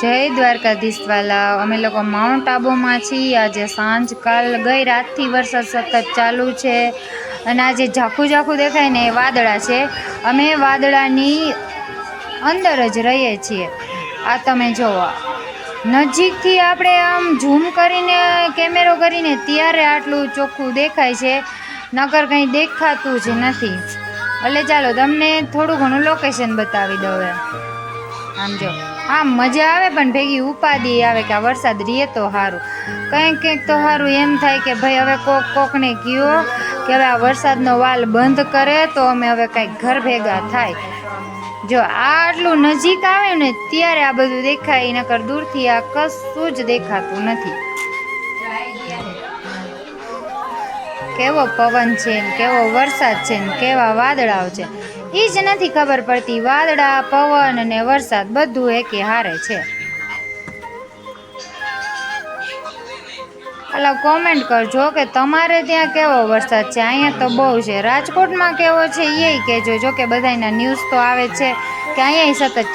જય દ્વારકાધીશ વાલા અમે લોકો માઉન્ટ આબુમાં છીએ. આજે સાંજ કાલ ગઈ રાતથી વરસાદ સતત ચાલુ છે અને આજે ઝાખું ઝાખું દેખાય ને એ વાદળા છે. અમે વાદળાની અંદર જ રહીએ છીએ. આ તમે જોવો. નજીકથી આપણે આમ ઝૂમ કરીને, કેમેરો કરીને ત્યારે આટલું ચોખ્ખું દેખાય છે. નકર કંઈ દેખાતું જ નથી. એટલે ચાલો તમને થોડું ઘણું લોકેશન બતાવી દઉં આમ જો. આમ મજા આવે પણ ભેગી ઉપાધિ આવે કે આ વરસાદ રીએ તો સારું કંઈક કંઈક તો સારું એમ થાય કે ભાઈ હવે કોક કોકને કયો કે હવે આ વરસાદનો વાલ બંધ કરે તો અમે હવે કંઈક ઘર ભેગા થાય. જો આટલું નજીક આવે ને ત્યારે આ બધું દેખાય નકર દૂરથી આ કશું જ દેખાતું નથી. કેવો પવન છે કેવો વરસાદ છે કેવા વાદળાઓ છે એ જ નથી ખબર પડતી. વાદળા, પવન અને વરસાદ બધું એકે હારે છે. એટલે કોમેન્ટ કરજો કે તમારે ત્યાં કેવો વરસાદ છે? અહીંયા તો બહુ છે. રાજકોટમાં કેવો છે એ કહેજો. જો કે બધાના ન્યૂઝ તો આવે છે કે અહીંયા સતત